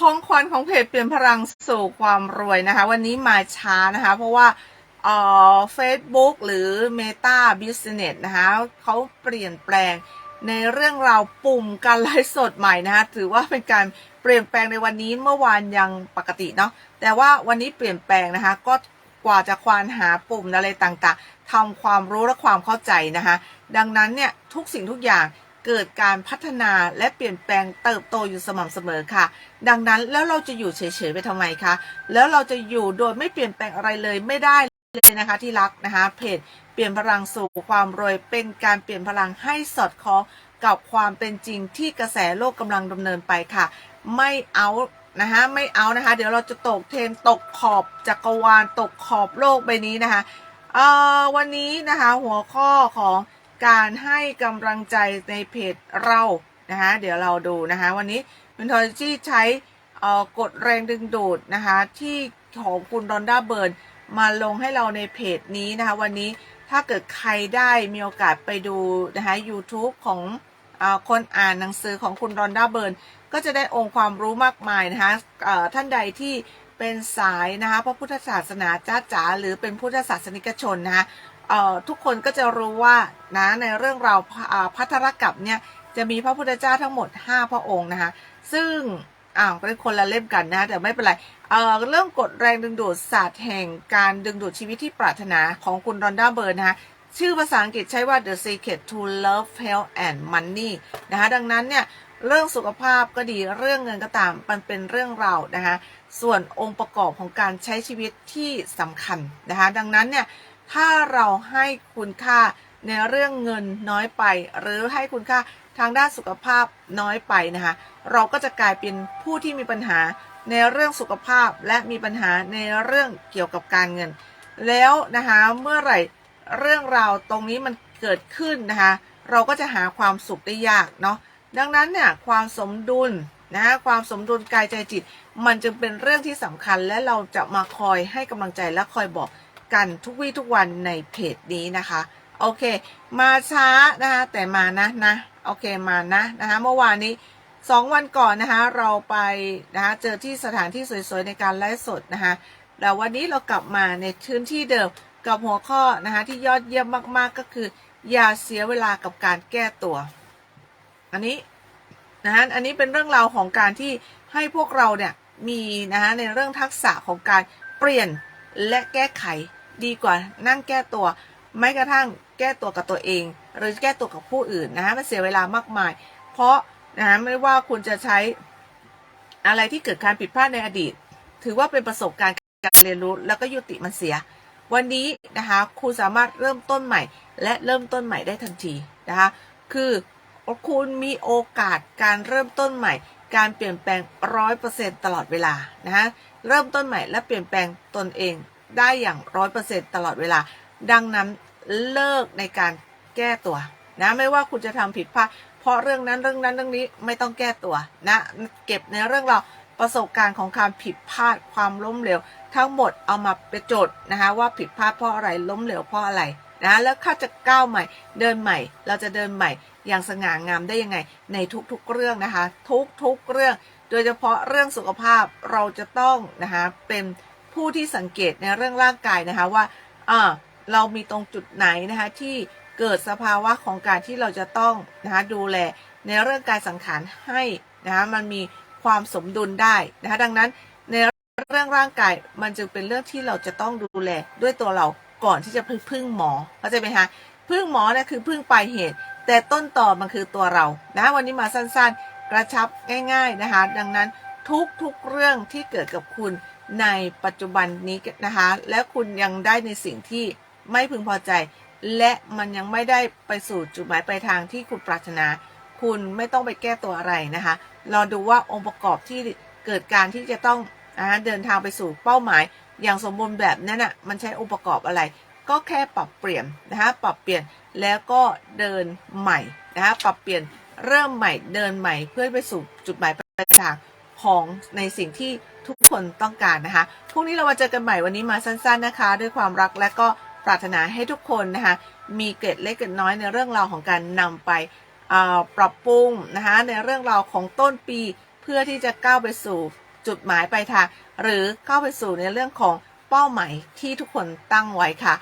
ของขวัญของเพจเปลี่ยนพลังสู่ความรวยนะคะ วันนี้มาช้านะคะ เพราะว่าเอ่อ Facebook หรือ Meta Business นะคะเขาเปลี่ยนแปลงในเรื่องราวปุ่มการไลฟ์สดใหม่นะคะถือว่าเป็นการเปลี่ยนแปลงในวันนี้เมื่อวานยังปกติเนาะแต่ว่าวันนี้เปลี่ยนแปลงนะคะ ก็กว่าจะควานหาปุ่มอะไรต่างๆทำความรู้และความเข้าใจนะคะ ดังนั้นเนี่ยทุกสิ่งทุกอย่าง เกิดการพัฒนาและเปลี่ยนแปลงเติบโตอยู่สม่ำเสมอค่ะ ดังนั้นแล้วเราจะอยู่เฉยๆไปทำไมคะ แล้วเราจะอยู่โดยไม่เปลี่ยนแปลงอะไรเลยไม่ได้เลยนะคะที่รักนะคะเพจเปลี่ยนพลังสู่ความรวยเป็นการเปลี่ยนพลังให้สอดคล้องกับความเป็นจริงที่กระแสโลกกำลังดำเนินไปค่ะ ไม่เอานะคะไม่เอานะคะ เดี๋ยวเราจะตกเทรนตกขอบจักรวาลตกขอบโลกใบนี้นะคะเอ่อวันนี้นะคะหัวข้อของ การให้กำลังใจในเพจเรานะคะเดี๋ยวเราดูนะคะวันนี้เป็นทอยที่ใช้กดแรงดึงดูดนะคะที่ของคุณดอนด้าเบิร์นมาลงให้เราในเพจนี้นะคะวันนี้ถ้าเกิดใครได้มีโอกาสไปดูนะคะ YouTube ของอคนอ่านหนังสือของคุณรอนด้าเบิร์นก็จะได้องค์ความรู้มากมายนะคะท่านใดที่เป็นสายนะคะพระพุทธศาสนาจ้าจ๋าหรือเป็นพุทธศาสนิกชนนะคะ ทุกคนก็จะรู้ว่านะในเรื่องราวพระอ่าพัทธรกับเนี่ยจะมีพระพุทธเจ้าทั้งหมด 5 พระองค์นะคะ ซึ่งอ้าวเป็นคนละเล่มกันนะแต่ไม่เป็นไรเอ่อเรื่องกฎแรงดึงดูดศาสตร์แห่งการดึงดูดชีวิตที่ปรารถนาของคุณรอนด้าเบิร์นนะคะชื่อภาษาอังกฤษใช้ว่า The Secret to Love Health and Money นะคะดังนั้นเนี่ยเรื่องสุขภาพก็ดีเรื่องเงินก็ตามมันเป็นเรื่องเรานะคะส่วนองค์ประกอบของการใช้ชีวิตที่สำคัญนะคะดังนั้นเนี่ย ถ้าเราให้คุณค่าในเรื่องเงินน้อยไป หรือให้คุณค่าทางด้านสุขภาพน้อยไปนะคะเราก็จะกลายเป็นผู้ที่มีปัญหาในเรื่องสุขภาพและมีปัญหาในเรื่องเกี่ยวกับการเงิน แล้วนะคะเมื่อไหร่เรื่องราวตรงนี้มันเกิดขึ้นนะคะเราก็จะหาความสุขได้ยากเนาะดังนั้นเนี่ยความสมดุลนะความสมดุลกายใจจิต มันจึงเป็นเรื่องที่สำคัญและเราจะมาคอยให้กำลังใจและคอยบอก กันทุกวี่ทุกวันในเพจนี้นะคะ โอเค มาช้านะคะแต่มานะนะโอเคมานะนะคะเมื่อวานนี้สองวันก่อนนะคะเราไปนะคะเจอที่สถานที่สวยๆในการไลฟ์สดนะคะแล้ววันนี้เรากลับมาในพื้นที่เดิมกับหัวข้อนะคะที่ยอดเยี่ยมมากๆก็คือ อย่าเสียเวลากับการแก้ตัว อันนี้นะฮะอันนี้เป็นเรื่องราวของการที่ให้พวกเราเนี่ยมีนะฮะในเรื่องทักษะของการเปลี่ยนและแก้ไข ดีกว่านั่งแก้ตัว ไม่กระทั่งแก้ตัวกับตัวเอง หรือแก้ตัวกับผู้อื่นนะฮะมันเสียเวลามากมาย เพราะนะฮะไม่ว่าคุณจะใช้อะไรที่เกิดการผิดพลาดในอดีต ถือว่าเป็นประสบการณ์การเรียนรู้แล้วก็ยุติมันเสีย วันนี้นะคะคุณสามารถเริ่มต้นใหม่ และเริ่มต้นใหม่ได้ทันทีนะคะคือคุณมีโอกาสการเริ่มต้นใหม่ การเปลี่ยนแปลงร้อยเปอร์เซ็นตลอดเวลานะฮะเริ่มต้นใหม่และเปลี่ยนแปลงตนเอง ได้อย่างร้อยเปอร์เซ็นตลอดเวลา ดังนั้นเลิกในการแก้ตัวนะไม่ว่าคุณจะทำผิดพลาดเพราะเรื่องนั้นเรื่องนั้นเรื่องนี้ไม่ต้องแก้ตัวนะเก็บในเรื่องเราประสบการณ์ของการผิดพลาดความล้มเหลวทั้งหมดเอามาไปโจดนะคะว่าผิดพลาดเพราะอะไรล้มเหลวเพราะอะไรนะแล้วข้าจะก้าวใหม่เดินใหม่ เราจะเดินใหม่อย่างสง่างามได้ยังไง ในทุกๆเรื่องนะคะ ทุกๆเรื่อง โดยเฉพาะเรื่องสุขภาพเราจะต้องนะคะเป็น ผู้ที่สังเกตในเรื่องร่างกายนะคะว่าอ่าเรามีตรงจุดไหนนะคะที่เกิดสภาวะของการที่เราจะต้องนะคะดูแลในเรื่องการสังขารให้นะคะมันมีความสมดุลได้นะคะดังนั้นในเรื่องร่างกายมันจึงเป็นเรื่องที่เราจะต้องดูแลด้วยตัวเราก่อนที่จะพึ่งหมอเข้าใจไหมคะพึ่งหมอเนี่ยคือพึ่งปลายเหตุ แต่ต้นต่อมันคือตัวเรานะวันนี้มาสั้นๆ กระชับง่าย ๆนะคะ ดังนั้นทุกๆเรื่องที่เกิดกับคุณ ในปัจจุบันนี้นะคะ และคุณยังได้ในสิ่งที่ไม่พึงพอใจ และมันยังไม่ได้ไปสู่จุดหมายปลายทางที่คุณปรารถนา คุณไม่ต้องไปแก้ตัวอะไรนะคะรอดูว่าองค์ประกอบที่เกิดการที่จะต้องนะเดินทางไปสู่เป้าหมาย อย่างสมบูรณ์แบบนั้นอะมันใช้องค์ประกอบอะไร ก็แค่ปรับเปลี่ยนนะคะปรับเปลี่ยนแล้วก็เดินใหม่นะคะปรับเปลี่ยนเริ่มใหม่เดินใหม่เพื่อไปสู่จุดหมายปลายทาง ของในสิ่งที่ทุกคนต้องการนะคะพรุ่งนี้เรามาเจอกันใหม่วันนี้มาสั้น ๆนะคะ ด้วยความรักและก็ปรารถนาให้ทุกคนนะคะมีเกร็ดเล็กเกร็ดน้อยในเรื่องราวของการนำไปปรับปรุงนะคะในเรื่องราวของต้นปีเพื่อที่จะก้าวไปสู่จุดหมายปลายทางหรือเข้าไปสู่ในเรื่องของเป้าหมายที่ทุกคนตั้งไว้ค่ะ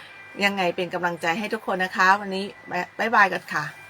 ยังไงเป็นกำลังใจให้ทุกคนนะคะ วันนี้บ๊ายบายกันค่ะ